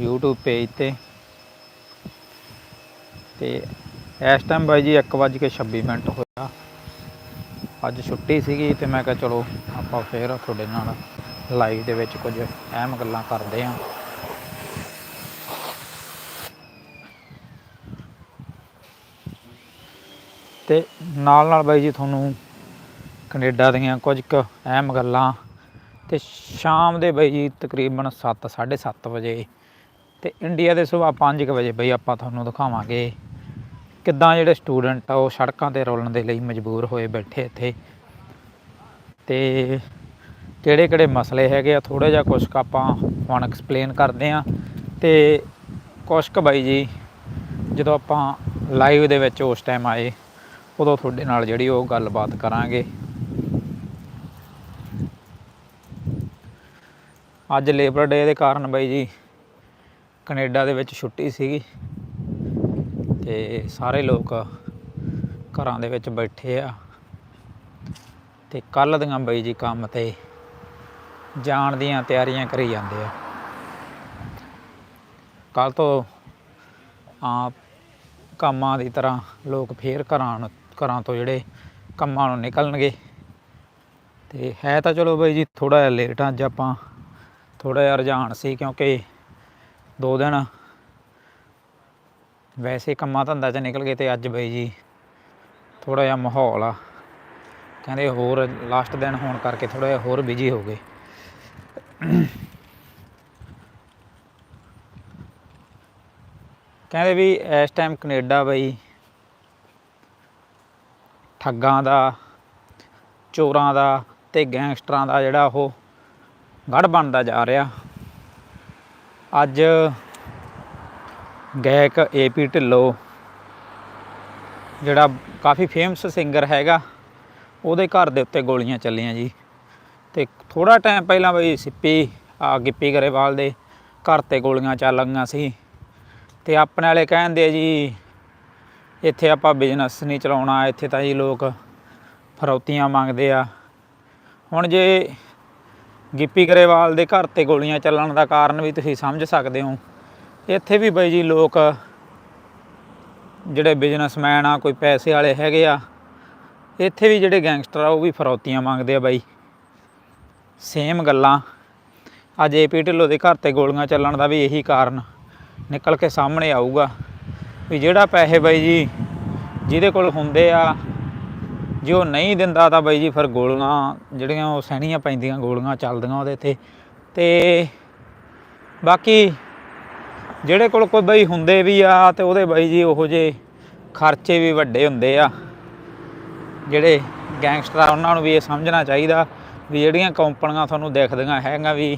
YouTube page ਤੇ। ਤੇ ਇਸ ਟਾਈਮ ਬਾਈ ਜੀ 1:26 ਮਿੰਟ ਹੋਇਆ। ਅੱਜ ਛੁੱਟੀ ਸੀਗੀ ਤੇ ਮੈਂ ਕਿਹਾ ਚਲੋ ਆਪਾਂ ਫੇਰ ਤੁਹਾਡੇ ਨਾਲ ਲਾਈਵ ਦੇ ਵਿੱਚ ਕੁਝ ਅਹਿਮ ਗੱਲਾਂ ਕਰਦੇ ਹਾਂ। ਤੇ ਨਾਲ ਨਾਲ ਬਾਈ ਜੀ ਤੁਹਾਨੂੰ ਕੈਨੇਡਾ ਦੀਆਂ ਕੁਝ ਕੁ ਅਹਿਮ ਗੱਲਾਂ। ਤੇ ਸ਼ਾਮ ਦੇ ਬਾਈ ਜੀ ਤਕਰੀਬਨ 7 7:30 ਵਜੇ ਤੇ ਇੰਡੀਆ ਦੇ ਸਵੇਰ 5 ਵਜੇ ਬਈ ਆਪਾਂ ਤੁਹਾਨੂੰ ਦਿਖਾਵਾਂਗੇ ਕਿੱਦਾਂ ਜਿਹੜੇ ਸਟੂਡੈਂਟ ਆ ਉਹ ਸੜਕਾਂ ਤੇ ਰੋਲਣ ਦੇ ਲਈ ਮਜਬੂਰ ਹੋਏ ਬੈਠੇ ਇੱਥੇ। ਤੇ ਕਿਹੜੇ ਕਿਹੜੇ ਮਸਲੇ ਹੈਗੇ ਆ ਥੋੜਾ ਜਿਹਾ ਕੁਛ ਕੁ ਆਪਾਂ ਹੁਣ ਐਕਸਪਲੇਨ ਕਰਦੇ ਆ ਤੇ ਕੁਛ ਕੁ ਬਾਈ ਜੀ, ਜਦੋਂ ਆਪਾਂ ਲਾਈਵ ਦੇ ਵਿੱਚ ਉਸ ਟਾਈਮ ਆਏ, ਉਦੋਂ ਤੁਹਾਡੇ ਨਾਲ ਜਿਹੜੀ ਉਹ ਗੱਲਬਾਤ ਕਰਾਂਗੇ। ਅੱਜ ਲੇਬਰ ਡੇ ਦੇ ਕਾਰਨ ਬਾਈ ਜੀ ਕੈਨੇਡਾ ਦੇ ਵਿੱਚ ਛੁੱਟੀ ਸੀਗੀ ਤੇ ਸਾਰੇ ਲੋਕ ਘਰਾਂ ਦੇ ਵਿੱਚ ਬੈਠੇ ਆ ਤੇ ਕੱਲ ਦੀਆਂ ਬਾਈ ਜੀ ਕੰਮ ਤੇ ਜਾਣ ਦੀਆਂ ਤਿਆਰੀਆਂ ਕਰੀ ਜਾਂਦੇ ਆ। ਕੱਲ ਤੋਂ ਆ ਕੰਮਾਂ ਦੀ ਤਰ੍ਹਾਂ ਲੋਕ ਫੇਰ ਘਰਾਂ ਨੂੰ ਘਰਾਂ ਤੋਂ ਜਿਹੜੇ ਕੰਮਾਂ ਨੂੰ ਨਿਕਲਣਗੇ। ਤੇ ਹੈ ਤਾਂ ਚਲੋ ਬਾਈ ਜੀ ਥੋੜਾ ਜਿਹਾ ਲੇਟ ਆ, ਅੱਜ ਆਪਾਂ ਥੋੜਾ ਜਿਹਾ ਰੁਝਾਨ ਸੀ ਕਿਉਂਕਿ ਦੋ ਦਿਨ। ਵੈਸੇ ਕੰਮਾਂ ਧੰਦਾ 'ਚ ਨਿਕਲ ਗਏ ਤੇ ਅੱਜ ਬਾਈ ਜੀ ਥੋੜਾ ਜਿਹਾ ਮਾਹੌਲ ਆ। ਕਹਿੰਦੇ ਹੋਰ ਲਾਸਟ ਦਿਨ ਹੋਣ ਕਰਕੇ ਥੋੜਾ ਜਿਹਾ ਹੋਰ ਬਿਜ਼ੀ ਹੋ ਗਏ। ਕਹਿੰਦੇ ਵੀ ਇਸ ਟਾਈਮ ਕੈਨੇਡਾ ਬਈ ਠੱਗਾਂ ਦਾ, ਚੋਰਾਂ ਦਾ ਤੇ ਗੈਂਗਸਟਰਾਂ ਦਾ ਜਿਹੜਾ ਉਹ ਗੜ ਬਣਦਾ ਜਾ ਰਿਹਾ। ਅੱਜ ਗਾਇਕ ਏਪੀ ਢਿੱਲੋਂ, ਜਿਹੜਾ ਕਾਫੀ ਫੇਮਸ ਸਿੰਗਰ ਹੈਗਾ, ਉਹਦੇ ਘਰ ਦੇ ਉੱਤੇ ਗੋਲੀਆਂ ਚੱਲੀਆਂ ਜੀ। ਤੇ ਥੋੜਾ ਟਾਈਮ ਪਹਿਲਾਂ ਬਈ ਸਿੱਪੀ, ਆ ਗਿੱਪੀ ਗਰੇਵਾਲ ਦੇ ਘਰ ਤੇ ਗੋਲੀਆਂ ਚੱਲ ਗਈਆਂ ਸੀ। ਤੇ ਆਪਣੇ ਵਾਲੇ ਕਹਿੰਦੇ ਆ ਜੀ, ਇੱਥੇ ਆਪਾਂ ਬਿਜ਼ਨਸ ਨਹੀਂ ਚਲਾਉਣਾ, ਇੱਥੇ ਤਾਂ ਜੀ ਲੋਕ ਫਰੌਤੀਆਂ ਮੰਗਦੇ ਆ। ਹੁਣ ਜੇ ਗਿੱਪੀ ਗਰੇਵਾਲ ਦੇ ਘਰ ਤੇ ਗੋਲੀਆਂ ਚੱਲਣ ਦਾ ਕਾਰਨ ਵੀ ਤੁਸੀਂ ਸਮਝ ਸਕਦੇ ਹੋ। ਇੱਥੇ ਵੀ ਬਈ ਜੀ ਲੋਕ ਜਿਹੜੇ ਬਿਜ਼ਨਸਮੈਨ ਆ, ਕੋਈ ਪੈਸੇ ਵਾਲੇ ਹੈਗੇ ਆ, ਇੱਥੇ ਵੀ ਜਿਹੜੇ ਗੈਂਗਸਟਰ ਆ, ਉਹ ਵੀ ਫਰੌਤੀਆਂ ਮੰਗਦੇ ਆ ਬਾਈ। ਸੇਮ ਗੱਲਾਂ। ਅੱਜ ਏਪੀ ਢਿੱਲੋਂ ਦੇ ਘਰ ਤੇ ਗੋਲੀਆਂ ਚੱਲਣ ਦਾ ਵੀ ਇਹੀ ਕਾਰਨ ਨਿਕਲ ਕੇ ਸਾਹਮਣੇ ਆਊਗਾ ਵੀ ਜਿਹੜਾ ਪੈਸੇ ਬਾਈ ਜੀ ਜਿਹਦੇ ਕੋਲ ਹੁੰਦੇ ਆ ਜੇ ਉਹ ਨਹੀਂ ਦਿੰਦਾ ਤਾਂ ਬਾਈ ਜੀ ਫਿਰ ਗੋਲੀਆਂ ਜਿਹੜੀਆਂ ਉਹ ਸਹਿਣੀਆਂ ਪੈਂਦੀਆਂ, ਗੋਲੀਆਂ ਚੱਲਦੀਆਂ ਉਹਦੇ ਤੇ। ਤੇ ਬਾਕੀ ਜਿਹੜੇ ਕੋਲ ਕੋਈ ਬਾਈ ਹੁੰਦੇ ਵੀ ਆ ਤੇ ਉਹਦੇ ਬਾਈ ਜੀ ਉਹੋ ਜੇ ਖਰਚੇ ਵੀ ਵੱਡੇ ਹੁੰਦੇ ਆ। ਜਿਹੜੇ ਗੈਂਗਸਟਰ ਆ ਉਹਨਾਂ ਨੂੰ ਵੀ ਇਹ ਸਮਝਣਾ ਚਾਹੀਦਾ ਵੀ ਜਿਹੜੀਆਂ ਕੰਪਨੀਆਂ ਤੁਹਾਨੂੰ ਦਿਖਦੀਆਂ ਹੈਗੀਆਂ ਵੀ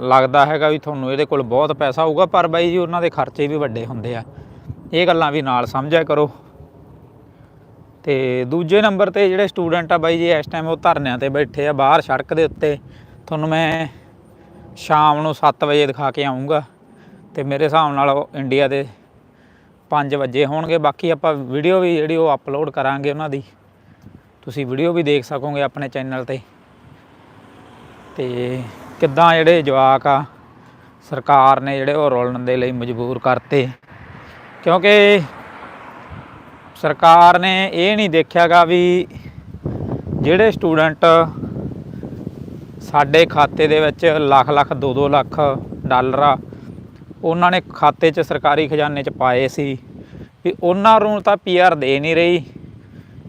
ਲੱਗਦਾ ਹੈਗਾ ਵੀ ਤੁਹਾਨੂੰ ਇਹਦੇ ਕੋਲ ਬਹੁਤ ਪੈਸਾ ਹੋਊਗਾ, ਪਰ ਬਾਈ ਜੀ ਉਹਨਾਂ ਦੇ ਖਰਚੇ ਵੀ ਵੱਡੇ ਹੁੰਦੇ ਆ। ਇਹ ਗੱਲਾਂ ਵੀ ਨਾਲ ਸਮਝਿਆ ਕਰੋ। ਤੇ ਦੂਜੇ ਨੰਬਰ ਤੇ ਜਿਹੜੇ ਸਟੂਡੈਂਟ ਆ ਬਾਈ ਜੀ, ਇਸ ਟਾਈਮ ਉਹ ਧਰਨਿਆਂ ਤੇ ਬੈਠੇ ਆ ਬਾਹਰ ਸੜਕ ਦੇ ਉੱਤੇ। ਤੁਹਾਨੂੰ ਮੈਂ ਸ਼ਾਮ ਨੂੰ 7 ਵਜੇ ਦਿਖਾ ਕੇ ਆਉਂਗਾ ਤੇ ਮੇਰੇ ਹਿਸਾਬ ਨਾਲ ਉਹ ਇੰਡੀਆ ਦੇ 5 ਵਜੇ ਹੋਣਗੇ। ਬਾਕੀ ਆਪਾਂ ਵੀਡੀਓ ਵੀ ਜਿਹੜੀ ਉਹ ਅਪਲੋਡ ਕਰਾਂਗੇ ਉਹਨਾਂ ਦੀ। ਤੁਸੀਂ ਵੀਡੀਓ ਵੀ ਦੇਖ ਸਕੋਗੇ ਆਪਣੇ ਚੈਨਲ ਤੇ। ਤੇ ਕਿੱਦਾਂ ਜਿਹੜੇ ਜਵਾਕ ਆ, ਸਰਕਾਰ ਨੇ ਜਿਹੜੇ ਉਹ ਰੋਲਣ ਦੇ ਲਈ ਮਜਬੂਰ ਕਰਤੇ। ਕਿਉਂਕਿ ਸਰਕਾਰ ਨੇ ਇਹ ਨਹੀਂ ਦੇਖਿਆਗਾ ਵੀ ਜਿਹੜੇ ਸਟੂਡੈਂਟ ਸਾਡੇ ਖਾਤੇ ਦੇ ਵਿੱਚ ਲੱਖ ਲੱਖ 2-2 ਲੱਖ ਡਾਲਰ ਆ, ਉਹਨਾਂ ਨੇ ਖਾਤੇ 'ਚ ਸਰਕਾਰੀ ਖਜ਼ਾਨੇ 'ਚ ਪਾਏ ਸੀ ਵੀ ਉਹਨਾਂ ਨੂੰ ਤਾਂ ਪੀਆਰ ਦੇ ਨਹੀਂ ਰਹੀ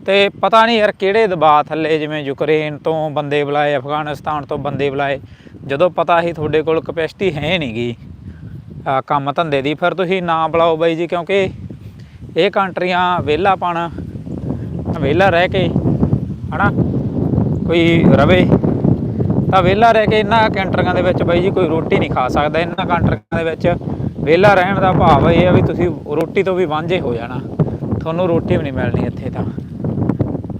ਤੇ ਪਤਾ ਨਹੀਂ ਯਾਰ ਕਿਹੜੇ ਦਬਾਅ ਥੱਲੇ ਜਿਵੇਂ ਯੂਕਰੇਨ ਤੋਂ ਬੰਦੇ ਬੁਲਾਏ, ਅਫਗਾਨਿਸਤਾਨ ਤੋਂ ਬੰਦੇ ਬੁਲਾਏ, ਜਦੋਂ ਪਤਾ ਸੀ ਤੁਹਾਡੇ ਕੋਲ ਕਪੈਸਿਟੀ ਹੈ ਨਹੀਂਗੀ ਕੰਮ ਧੰਦੇ ਦੀ, ਫਿਰ ਤੁਸੀਂ ਨਾ ਬੁਲਾਓ ਬਾਈ ਜੀ ਕਿਉਂਕਿ ਇਹ ਕੰਟਰੀਆਂ ਵਿਹਲਾ ਵਿਹਲਾਪਣ ਵਿਹਲਾ ਰਹਿ ਕੇ, ਹਨਾ, ਕੋਈ ਰਵੇ, ਤਾਂ ਵਿਹਲਾ ਰਹਿ ਕੇ ਇਹਨਾਂ ਕੰਟਰੀਆਂ ਦੇ ਵਿੱਚ ਬਾਈ ਜੀ ਕੋਈ ਰੋਟੀ ਨਹੀਂ ਖਾ ਸਕਦਾ, ਇਹਨਾਂ ਕੰਟਰੀਆਂ ਦੇ ਵਿੱਚ ਵਿਹਲਾ ਰਹਿਣ ਦਾ ਭਾਵ ਇਹ ਆ ਵੀ ਤੁਸੀਂ ਰੋਟੀ ਤੋਂ ਵੀ ਵਾਂਝੇ ਹੋ ਜਾਣਾ, ਤੁਹਾਨੂੰ ਰੋਟੀ ਵੀ ਨਹੀਂ ਮਿਲਣੀ ਇੱਥੇ ਤਾਂ,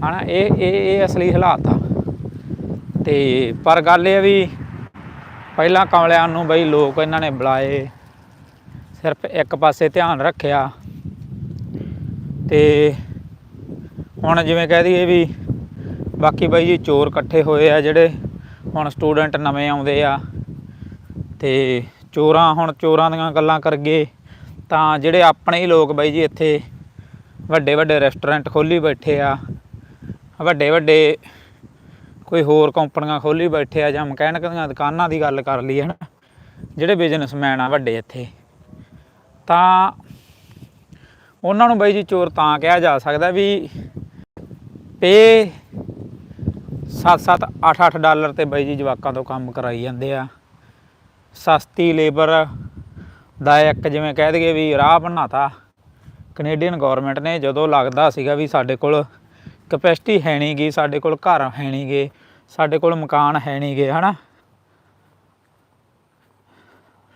ਹਨਾ, ਇਹ ਇਹ ਇਹ ਅਸਲੀ ਹਾਲਾਤ ਆ। ਤੇ ਪਰ ਗੱਲ ਇਹ ਵੀ ਪਹਿਲਾਂ ਕਮਲਿਆਂ ਨੂੰ ਬਈ ਲੋਕ ਇਹਨਾਂ ਨੇ ਬੁਲਾਏ, ਸਿਰਫ ਇੱਕ ਪਾਸੇ ਧਿਆਨ ਰੱਖਿਆ ਤੇ ਹੁਣ ਜਿਵੇਂ ਕਹਿ ਦਈਏ ਵੀ ਬਾਕੀ ਬਾਈ ਜੀ ਚੋਰ ਇਕੱਠੇ ਹੋਏ ਆ ਜਿਹੜੇ ਹੁਣ ਸਟੂਡੈਂਟ ਨਵੇਂ ਆਉਂਦੇ ਆ ਤੇ ਚੋਰਾਂ ਹੁਣ ਚੋਰਾਂ ਦੀਆਂ ਗੱਲਾਂ ਕਰਗੇ ਤਾਂ ਜਿਹੜੇ ਆਪਣੇ ਹੀ ਲੋਕ ਬਾਈ ਜੀ ਇੱਥੇ ਵੱਡੇ ਵੱਡੇ ਰੈਸਟੋਰੈਂਟ ਖੋਲੀ ਬੈਠੇ ਆ, ਵੱਡੇ ਵੱਡੇ ਕੋਈ ਹੋਰ ਕੰਪਨੀਆਂ ਖੋਲੀ ਬੈਠੇ ਆ ਜਾਂ ਮਕੈਨਿਕ ਦੀਆਂ ਦੁਕਾਨਾਂ ਦੀ ਗੱਲ ਕਰ ਲਈਏ ਹਨਾ, ਜਿਹੜੇ ਬਿਜ਼ਨਸਮੈਨ ਆ ਵੱਡੇ ਇੱਥੇ, ਤਾਂ ਉਹਨਾਂ ਨੂੰ ਬਾਈ ਜੀ ਚੋਰ ਤਾਂ ਕਿਹਾ ਜਾ ਸਕਦਾ ਵੀ ਪੇ 7-7 8-8 ਡਾਲਰ ਤੇ ਬਾਈ ਜੀ ਜਵਾਕਾਂ ਤੋਂ ਕੰਮ ਕਰਾਈ ਜਾਂਦੇ ਆ। ਸਸਤੀ ਲੇਬਰ ਦਾ ਇੱਕ ਜਿਵੇਂ ਕਹਿ ਦਈਏ ਵੀ ਰਾਹ ਬਣਾਤਾ। ਕੈਨੇਡੀਅਨ ਗਵਰਨਮੈਂਟ ਨੇ ਜਦੋਂ ਲੱਗਦਾ ਸੀਗਾ ਵੀ ਸਾਡੇ ਕੋਲ ਕਪੈਸਿਟੀ ਹੈ ਨਹੀਂ ਗੀ, ਸਾਡੇ ਕੋਲ ਘਰ ਹੈ ਨਹੀਂ ਗੇ, ਸਾਡੇ ਕੋਲ ਮਕਾਨ ਹੈ ਨਹੀਂ ਗੇ, ਹਨਾ?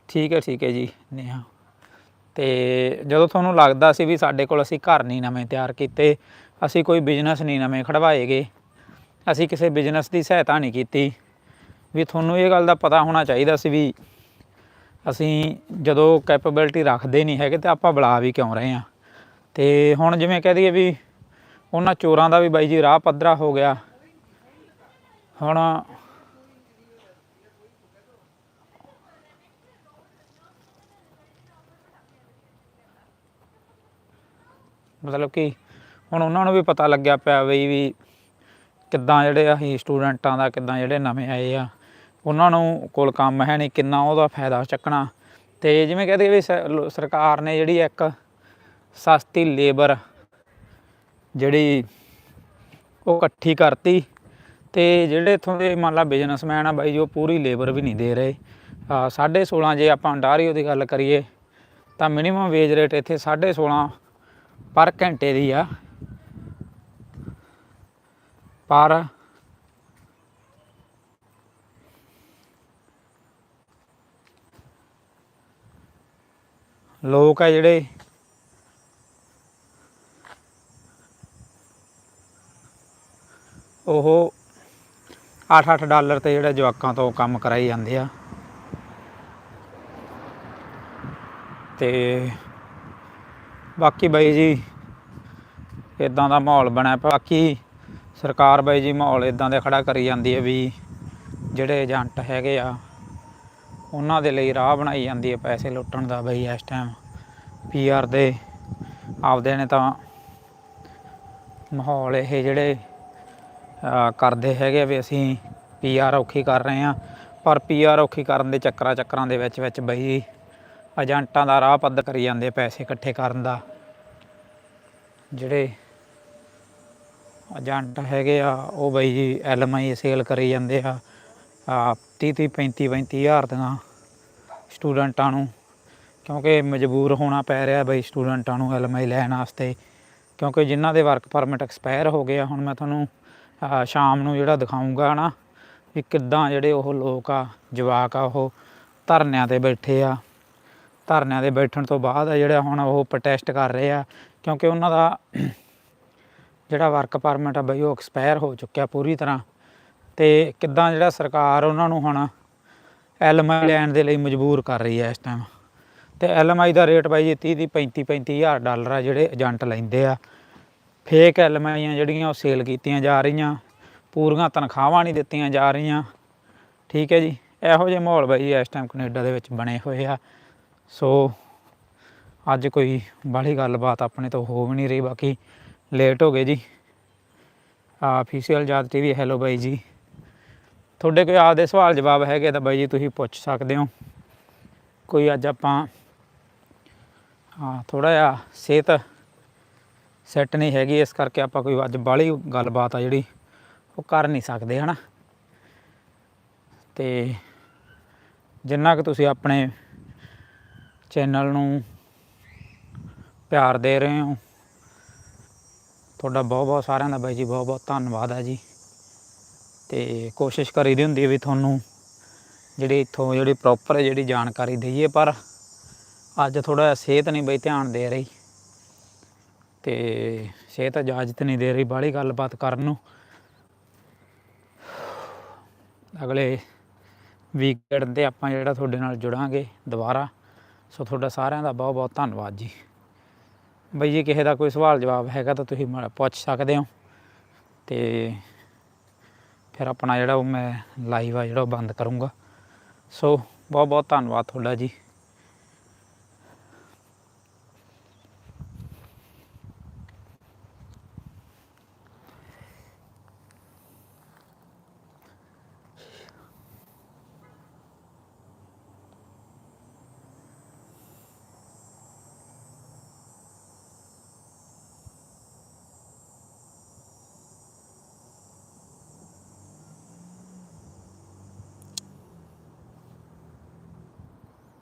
ਠੀਕ ਹੈ ਠੀਕ ਹੈ ਜੀ, ਨੇਹਾ। ਤੇ ਜਦੋਂ ਤੁਹਾਨੂੰ ਲੱਗਦਾ ਸੀ ਵੀ ਸਾਡੇ ਕੋਲ ਅਸੀਂ ਘਰ ਨਹੀਂ ਨਵੇਂ ਤਿਆਰ ਕੀਤੇ, ਅਸੀਂ ਕੋਈ ਬਿਜ਼ਨਸ ਨਹੀਂ ਨਵੇਂ ਖੜਵਾਏਗੇ, ਅਸੀਂ ਕਿਸੇ ਬਿਜ਼ਨਸ ਦੀ ਸਹਾਇਤਾ ਨਹੀਂ ਕੀਤੀ, ਵੀ ਤੁਹਾਨੂੰ ਇਹ ਗੱਲ ਦਾ ਪਤਾ ਹੋਣਾ ਚਾਹੀਦਾ ਸੀ ਵੀ ਅਸੀਂ ਜਦੋਂ ਕੈਪੇਬਿਲਿਟੀ ਰੱਖਦੇ ਨਹੀਂ ਹੈਗੇ ਤੇ ਆਪਾਂ ਬੁਲਾ ਵੀ ਕਿਉਂ ਰਹੇ ਆ ਤੇ ਹੁਣ ਜਿਵੇਂ ਕਹਿ ਦਈਏ ਵੀ ਉਹਨਾਂ ਚੋਰਾਂ ਦਾ ਵੀ ਬਾਈ ਜੀ ਰਾਹ ਪੱਧਰਾ ਹੋ ਗਿਆ। ਹੁਣ ਮਤਲਬ ਕਿ ਹੁਣ ਉਹਨਾਂ ਨੂੰ ਵੀ ਪਤਾ ਲੱਗਿਆ ਪਿਆ ਬਈ ਵੀ ਕਿੱਦਾਂ ਜਿਹੜੇ ਅਸੀਂ ਸਟੂਡੈਂਟਾਂ ਦਾ, ਕਿੱਦਾਂ ਜਿਹੜੇ ਨਵੇਂ ਆਏ ਆ। ਉਹਨਾਂ ਨੂੰ ਕੋਲ ਕੰਮ ਹੈ ਨਹੀਂ, ਕਿੰਨਾ ਉਹਦਾ ਫਾਇਦਾ ਚੱਕਣਾ। ਤੇ ਜਿਵੇਂ ਕਹਦੇ ਵੀ ਸ- ਸਰਕਾਰ ਨੇ ਜਿਹੜੀ ਇੱਕ ਸਸਤੀ ਲੇਬਰ ਜਿਹੜੀ ਉਹ ਇਕੱਠੀ ਕਰਤੀ ਤੇ ਜਿਹੜੇ ਇੱਥੋਂ ਦੇ ਮੰਨ ਲਾ ਬਿਜ਼ਨਸਮੈਨ ਆ ਬਾਈ ਜੋ ਪੂਰੀ ਲੇਬਰ ਵੀ ਨਹੀਂ ਦੇ ਰਹੇ। ਆ 16.5 ਜੇ ਆਪਾਂ ਅੰਡਾਰੀਓ ਦੀ ਗੱਲ ਕਰੀਏ, ਤਾਂ ਮਿਨੀਮਮ ਵੇਜ ਰੇਟ ਇੱਥੇ 16.5 ਪਰ ਘੰਟੇ ਦੀ ਆ। ਪਰ ਲੋਕ ਆ ਜਿਹੜੇ ਉਹ 8-8 ਡਾਲਰ ਤੇ ਜਿਹੜੇ ਜਵਾਕਾਂ ਤੋਂ ਕੰਮ ਕਰਾਈ ਜਾਂਦੇ ਆ। ਤੇ ਬਾਕੀ ਬਾਈ ਜੀ ਇਦਾਂ ਦਾ ਮਾਹੌਲ ਬਣਿਆ ਬਾਕੀ ਸਰਕਾਰ ਬਾਈ ਜੀ ਮਾਹੌਲ ਇਦਾਂ ਦੇ ਖੜਾ ਕਰੀ ਜਾਂਦੀ ਹੈ ਵੀ ਜਿਹੜੇ ਏਜੰਟ ਹੈਗੇ ਆ, ਉਹਨਾਂ ਦੇ ਲਈ ਰਾਹ ਬਣਾਈ ਜਾਂਦੀ ਹੈ ਪੈਸੇ ਲੁੱਟਣ ਦਾ ਬਈ ਇਸ ਟਾਈਮ ਪੀਆਰ ਦੇ ਆਪਦੇ ਨੇ ਤਾਂ ਮਾਹੌਲ ਇਹ ਜਿਹੜੇ ਕਰਦੇ ਹੈਗੇ ਆ ਵੀ ਅਸੀਂ ਪੀਆਰ ਔਖੀ ਕਰ ਰਹੇ ਆ ਪਰ ਪੀਆਰ ਔਖੀ ਕਰਨ ਦੇ ਚੱਕਰਾਂ ਚੱਕਰਾਂ ਦੇ ਵਿੱਚ ਵਿੱਚ ਬਈ ਏਜੰਟਾਂ ਦਾ ਰਾਹ ਪੱਧ ਕਰੀ ਜਾਂਦੇ ਪੈਸੇ ਇਕੱਠੇ ਕਰਨ ਦਾ। ਜਿਹੜੇ ਏਜੰਟ ਹੈਗੇ ਆ, ਉਹ ਬਈ ਜੀ ਐਲਐਮਆਈ ਸੇਲ ਕਰੀ ਜਾਂਦੇ ਆ। ਆ 30 30 35 35 ਹਜ਼ਾਰ ਦੀਆਂ ਸਟੂਡੈਂਟਾਂ ਨੂੰ। ਕਿਉਂਕਿ ਮਜਬੂਰ ਹੋਣਾ ਪੈ ਰਿਹਾ ਬਈ ਸਟੂਡੈਂਟਾਂ ਨੂੰ ਐਲਐਮਆਈ ਲੈਣ ਵਾਸਤੇ। ਕਿਉਂਕਿ ਜਿਨ੍ਹਾਂ ਦੇ ਵਰਕ ਪਰਮਿਟ ਐਕਸਪਾਇਰ ਹੋ ਗਏ ਆ, ਹੁਣ ਮੈਂ ਤੁਹਾਨੂੰ ਸ਼ਾਮ ਨੂੰ ਜਿਹੜਾ ਦਿਖਾਉਂਗਾ ਨਾ, ਵੀ ਕਿੱਦਾਂ ਜਿਹੜੇ ਉਹ ਲੋਕ ਆ, ਜਵਾਕ ਆ, ਉਹ ਧਰਨਿਆਂ ਤੇ ਬੈਠੇ ਆ। ਧਰਨਿਆਂ ਦੇ ਬੈਠਣ ਤੋਂ ਬਾਅਦ ਆ ਜਿਹੜਾ ਹੁਣ ਉਹ ਪ੍ਰੋਟੈਸਟ ਕਰ ਰਹੇ ਆ, ਕਿਉਂਕਿ ਉਹਨਾਂ ਦਾ ਜਿਹੜਾ ਵਰਕ ਪਰਮਿਟ ਆ ਬਈ ਉਹ ਐਕਸਪਾਇਰ ਹੋ ਚੁੱਕਿਆ ਪੂਰੀ ਤਰ੍ਹਾਂ। ਤੇ ਕਿੱਦਾਂ ਜਿਹੜਾ ਸਰਕਾਰ ਉਹਨਾਂ ਨੂੰ ਹੁਣ ਐਲਐਮਆਈ ਲੈਣ ਦੇ ਲਈ ਮਜਬੂਰ ਕਰ ਰਹੀ ਹੈ ਇਸ ਟਾਈਮ ਤੇ ਐਲਐਮਆਈ ਦਾ ਰੇਟ ਬਾਈ ਜੀ 30 ਦੀ 35 35 ਹਜ਼ਾਰ ਡਾਲਰ ਆ ਜਿਹੜੇ ਏਜੰਟ ਲੈਂਦੇ ਆ। ਫੇਕ ਐਲਐਮਆਈਆਂ ਜਿਹੜੀਆਂ ਉਹ ਸੇਲ ਕੀਤੀਆਂ ਜਾ ਰਹੀਆਂ, ਪੂਰੀਆਂ ਤਨਖਾਹਾਂ ਨਹੀਂ ਦਿੱਤੀਆਂ ਜਾ ਰਹੀਆਂ। ਠੀਕ ਹੈ ਜੀ, ਇਹੋ ਜਿਹੇ ਮਾਹੌਲ ਬਾਈ ਜੀ ਇਸ ਟਾਈਮ ਕੈਨੇਡਾ ਦੇ ਵਿੱਚ ਬਣੇ ਹੋਏ ਆ। ਸੋ ਅੱਜ ਕੋਈ ਬਾਹਲੀ ਗੱਲਬਾਤ ਆਪਣੇ ਤੋਂ ਹੋ ਵੀ ਨਹੀਂ ਰਹੀ, ਬਾਕੀ ਲੇਟ ਹੋ ਗਏ ਜੀ। ਆ ਅਫੀਸ਼ੀਅਲ ਜਾਤ ਟੀਵੀ ਹੈਲੋ ਬਾਈ ਜੀ। ਤੁਹਾਡੇ ਕੋਈ ਆਪਦੇ ਸਵਾਲ ਜਵਾਬ ਹੈਗੇ ਤਾਂ ਬਾਈ ਜੀ ਤੁਸੀਂ ਪੁੱਛ ਸਕਦੇ ਹੋ। ਕੋਈ ਅੱਜ ਆਪਾਂ ਹਾਂ ਥੋੜਾ ਜਿਹਾ ਸਿਹਤ ਸੈੱਟ ਨਹੀਂ ਹੈਗੀ, ਇਸ ਕਰਕੇ ਆਪਾਂ ਕੋਈ ਅੱਜ ਬਾਹਲੀ ਗੱਲਬਾਤ ਆ ਜਿਹੜੀ ਉਹ ਕਰ ਨਹੀਂ ਸਕਦੇ, ਹਨਾ। ਤੇ ਜਿੰਨਾ ਕਿ ਤੁਸੀਂ ਆਪਣੇ ਚੈਨਲ ਨੂੰ ਪਿਆਰ ਦੇ ਰਹੇ ਹੋ। ਤੁਹਾਡਾ ਬਹੁਤ ਬਹੁਤ ਸਾਰਿਆਂ ਦਾ ਬਾਈ ਜੀ ਬਹੁਤ ਬਹੁਤ ਧੰਨਵਾਦ ਹੈ ਜੀ। ਤੇ ਕੋਸ਼ਿਸ਼ ਕਰੀਦੀ ਹੁੰਦੀ ਹੈ ਵੀ ਤੁਹਾਨੂੰ ਜਿਹੜੀ ਇੱਥੋਂ ਜਿਹੜੀ ਪ੍ਰੋਪਰ ਜਿਹੜੀ ਜਾਣਕਾਰੀ ਦਈਏ, ਪਰ ਅੱਜ ਥੋੜਾ ਸਿਹਤ ਨਹੀਂ ਬਈ ਧਿਆਨ ਦੇ ਰਹੀ। ਤੇ ਸਿਹਤ ਇਜਾਜ਼ਤ ਨਹੀਂ ਦੇ ਰਹੀ ਬਾਹਲੀ ਗੱਲਬਾਤ ਕਰਨ ਨੂੰ। ਅਗਲੇ ਵੀਕਐਂਡ ਤੇ ਆਪਾਂ ਜਿਹੜਾ ਤੁਹਾਡੇ ਨਾਲ ਜੁੜਾਂਗੇ ਦੁਬਾਰਾ। ਸੋ ਤੁਹਾਡਾ ਸਾਰਿਆਂ ਦਾ ਬਹੁਤ ਬਹੁਤ ਧੰਨਵਾਦ ਜੀ। ਬਈ ਜੇ ਕਿਸੇ ਦਾ ਕੋਈ ਸਵਾਲ ਜਵਾਬ ਹੈਗਾ ਤਾਂ ਤੁਸੀਂ ਮ- ਪੁੱਛ ਸਕਦੇ ਹੋ ਤੇ ਫਿਰ ਆਪਣਾ ਜਿਹੜਾ ਉਹ ਮੈਂ ਲਾਈਵ ਆ ਜਿਹੜਾ ਉਹ ਬੰਦ ਕਰੂੰਗਾ। ਸੋ ਬਹੁਤ ਬਹੁਤ ਧੰਨਵਾਦ ਤੁਹਾਡਾ ਜੀ।